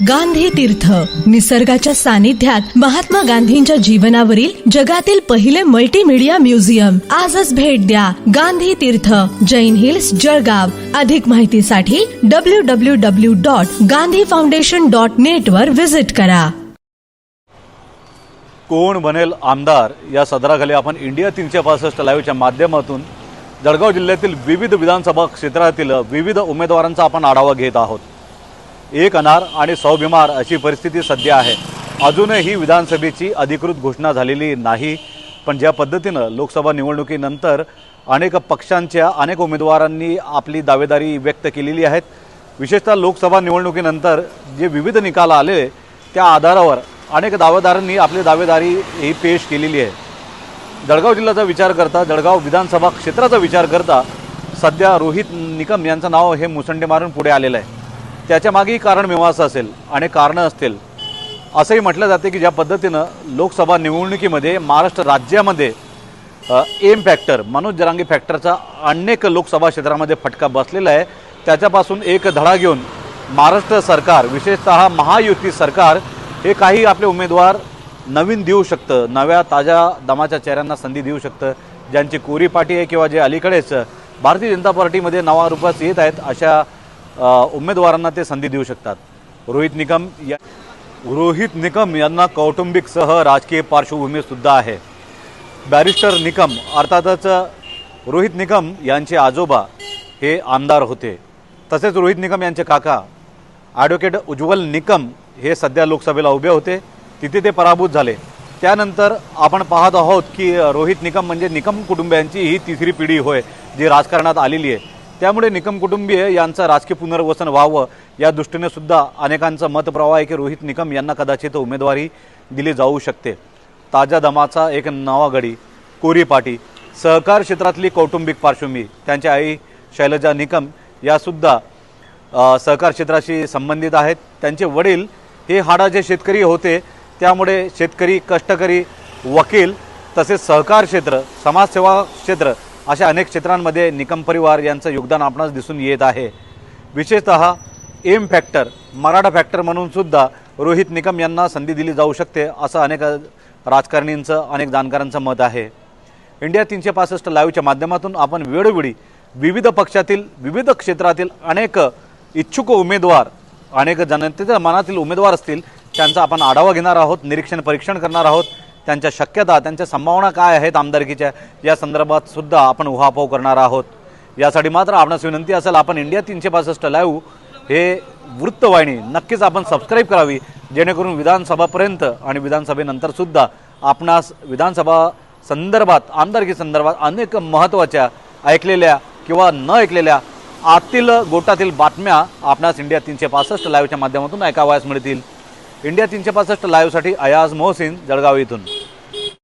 गांधी तीर्थ. निसर्गाच्या सानिध्यात महात्मा गांधींच्या जीवनावरील जगातील पहिले मल्टीमीडिया म्युझियम आजच भेट द्या गांधी तीर्थ. जैन हिल्स जळगाव. अधिक माहितीसाठी W W W dot Gandhi foundation dot net वर व्हिजिट करा. कोण बनेल आमदार या सदराखाली आपण इंडिया तीनशे पासष्ट लाईव्हच्या माध्यमातून जळगाव जिल्ह्यातील विविध विधानसभा क्षेत्रातील विविध उमेदवारांचा आपण आढावा घेत आहोत. एक अनार आणि सौ बिमार अशी परिस्थिती सध्या आहे. अजूनही विधानसभेची अधिकृत घोषणा झालेली नाही. पण ज्या पद्धतीनं लोकसभा निवडणुकीनंतर अनेक पक्षांच्या अनेक उमेदवारांनी आपली दावेदारी व्यक्त केलेली आहेत. विशेषतः लोकसभा निवडणुकीनंतर जे विविध निकाल आले त्या आधारावर अनेक दावेदारांनी आपली दावेदारी ही पेश केलेली आहे. जळगाव जिल्ह्याचा विचार करता जळगाव विधानसभा क्षेत्राचा विचार करता सध्या रोहित निकम यांचं नाव हे मुसंडे मारून पुढे आलेलं आहे. त्याच्यामागेही कारण मीमांसा असेल आणि कारणं असतील. असंही म्हटलं जाते की ज्या पद्धतीनं लोकसभा निवडणुकीमध्ये महाराष्ट्र राज्यामध्ये एम फॅक्टर मनोज जरांगी फॅक्टरचा अनेक लोकसभा क्षेत्रामध्ये फटका बसलेला आहे. त्याच्यापासून एक धडा घेऊन महाराष्ट्र सरकार विशेषतः महायुती सरकार हे काही आपले उमेदवार नवीन देऊ शकतं. नव्या ताज्या दमाच्या चेहऱ्यांना संधी देऊ शकतं. ज्यांची कोरी पाठी आहे किंवा जे अलीकडेच भारतीय जनता पार्टीमध्ये नवा रूपात येत आहेत अशा उमेदवारांना ते संधी देऊ शकतात. रोहित निकम या रोहित निकम यांना कौटुंबिकसह राजकीय पार्श्वभूमीसुद्धा आहे. बॅरिस्टर निकम अर्थातच रोहित निकम यांचे आजोबा हे आमदार होते. तसेच रोहित निकम यांचे काका ॲडव्होकेट उज्ज्वल निकम हे सध्या लोकसभेला उभे होते. तिथे ते पराभूत झाले. त्यानंतर आपण पाहत आहोत की रोहित निकम म्हणजे निकम कुटुंबियांची ही तिसरी पिढी होय जी राजकारणात आलेली आहे. त्यामुळे निकम कुटुंबीय यांचं राजकीय पुनर्वसन व्हावं या दृष्टीने सुद्धा अनेकांचं मतप्रवाह आहे की रोहित निकम यांना कदाचित उमेदवारी दिली जाऊ शकते. ताज्या दमाचा एक नावागडी कोरी पाटी. सहकार क्षेत्रातली कौटुंबिक पार्श्वभूमी त्यांच्या आई शैलजा निकम यासुद्धा सहकार क्षेत्राशी संबंधित आहेत. त्यांचे वडील हे हाडाचे शेतकरी होते त्यामुळे शेतकरी कष्टकरी वकील तसेच सहकार क्षेत्र समाजसेवा क्षेत्र अशा अनेक क्षेत्रांमध्ये निकम परिवार यांचं योगदान आपणास दिसून येत आहे. विशेषतः एम फॅक्टर मराठा फॅक्टर म्हणून सुद्धा रोहित निकम यांना संधी दिली जाऊ शकते असं अनेक राजकारणींचं अनेक जाणकारांचं मत आहे. इंडिया तीनशे पासष्ट लाईव्हच्या माध्यमातून आपण वेळोवेळी विविध पक्षातील विविध क्षेत्रातील अनेक इच्छुक उमेदवार अनेक जनतेच्या मनातील उमेदवार असतील त्यांचा आपण आढावा घेणार आहोत निरीक्षण परीक्षण करणार आहोत. त्यांच्या शक्यता त्यांच्या संभावना काय आहेत आमदारकीच्या? या संदर्भात सुद्धा आपण उहापोह करणार आहोत. यासाठी मात्र आपणास विनंती असेल आपण इंडिया तीनशे पासष्ट लाईव्ह हे वृत्तवाहिनी नक्कीच आपण सबस्क्राईब करावी जेणेकरून विधानसभापर्यंत आणि विधानसभेनंतर सुद्धा आपणास विधानसभा संदर्भात आमदारकी संदर्भात अनेक महत्त्वाच्या ऐकलेल्या किंवा न ऐकलेल्या आतील गोटातील बातम्या आपणास इंडिया तीनशे पासष्ट लाईव्हच्या माध्यमातून ऐकावयास मिळतील. इंडिया तीनशे पासष्ट लाईव्हसाठी अयाज मोहसिन जळगाव इथून.